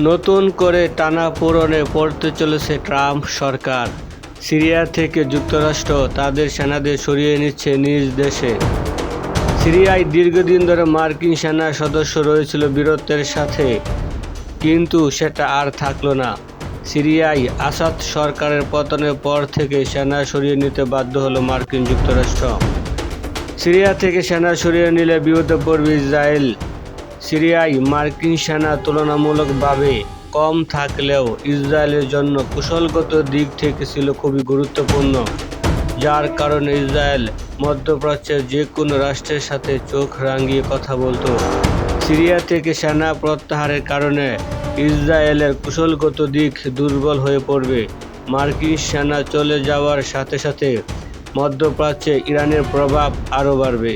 নতুন করে টানাপোড়েনে পড়তে চলেছে ট্রাম্প সরকার। সিরিয়া থেকে যুক্তরাষ্ট্র তাদের সেনাদের সরিয়ে নিচ্ছে নিজ দেশে। সিরিয়ায় দীর্ঘদিন ধরে মার্কিন সেনা সদস্য রয়েছিল বীরত্বের সাথে। কিন্তু সেটা আর থাকল না। সিরিয়ায় আসাদ সরকারের পতনের পর থেকে সেনা সরিয়ে নিতে বাধ্য হলো মার্কিন যুক্তরাষ্ট্র। সিরিয়া থেকে সেনা সরিয়ে নিলে বিপদে পড়বে ইসরায়েল। সিরিয়ায় মার্কিন সেনা তুলনামূলকভাবে কম থাকলেও ইসরায়েলের জন্য কুশলগত দিক থেকে ছিল খুবই গুরুত্বপূর্ণ, যার কারণে ইসরায়েল মধ্যপ্রাচ্যের যে কোনো রাষ্ট্রের সাথে চোখ রাঙিয়ে কথা বলতো। সিরিয়া থেকে সেনা প্রত্যাহারের কারণে ইসরায়েলের কুশলগত দিক দুর্বল হয়ে পড়বে। মার্কিন সেনা চলে যাওয়ার সাথে সাথে মধ্যপ্রাচ্যে ইরানের প্রভাব আরও বাড়বে।